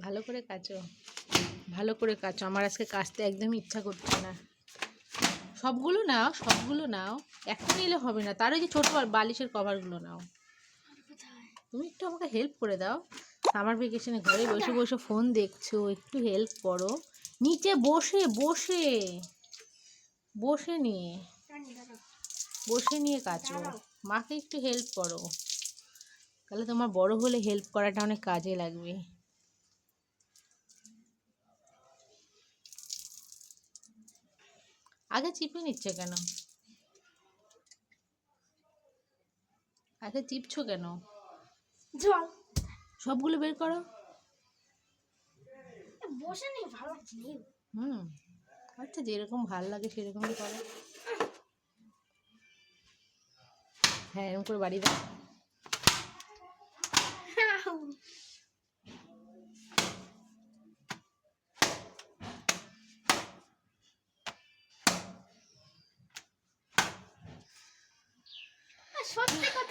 ভালো করে কাচো। ভালো করে কাচো। আমার আজকে কাচতে একদমই ইচ্ছা করছে না। সবগুলো নাও সবগুলো নাও। একটা নিলে হবে না। তার ওই যে ছোটো বালিশের কভারগুলো নাও। তুমি একটু আমাকে হেল্প করে দাও। সামার ভেকেশনে ঘরে বসে বসে ফোন দেখছ। একটু হেল্প করো। নিচে বসে বসে। বসে নিয়ে। বসে নিয়ে কাচো। মাকে একটু হেল্প করো। তাহলে তোমার বড় হলে হেল্প করাটা অনেক কাজে লাগবে। আগে চিপে নিচ্ছে কেন? আগে চিপছো কেন? জল। সবগুলো বের করো। বসে নেই ভালো লাগছে হুম আচ্ছা যেরকম ভালো লাগে সেরকমই করো। হ্যাঁ এরকম করে বাড়ি দাও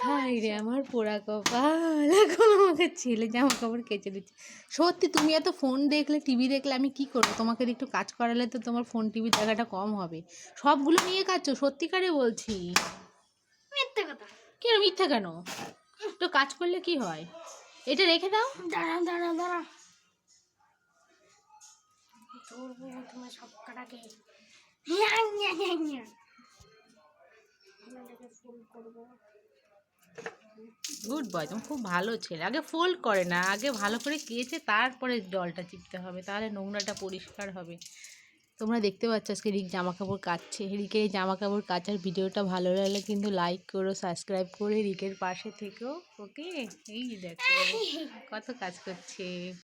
হাই রে আমার পোড়া কপাল। এখন আমাকে ছেলে জামা কাপড় কেচে দিচ্ছে। সত্যি তুমি এত ফোন দেখলে টিভি দেখলে আমি কি করব? তোমাকে একটু কাজ করালে তো তোমার ফোন টিভি দেখাটা কম হবে। সবগুলো নিয়ে কাচো সত্যিকারে বলছি। মিথ্যে কথা। কেন মিথ্যা কেন? তো কাজ করলে কি হয়? এটা রেখে দাও। দাঁড়া দাঁড়া দাঁড়া ধরবো তোমার সব কাটাকে গুড বয় তুমি খুব ভালো ছেলে। আগে ফোল্ড করে না, আগে ভালো করে কেচে তারপরে জলটা চিপতে হবে, তাহলে নোংরাটা পরিষ্কার হবে। তোমরা দেখতে পাচ্ছ আজকে রিক জামা কাপড় কাচ্ছে। রিকের এই জামা কাপড় কাচার ভিডিওটা ভালো লাগলে কিন্তু লাইক করো সাবস্ক্রাইব করে রিকের পাশে থেকেও ওকে এই দেখো, কত কাজ করছে।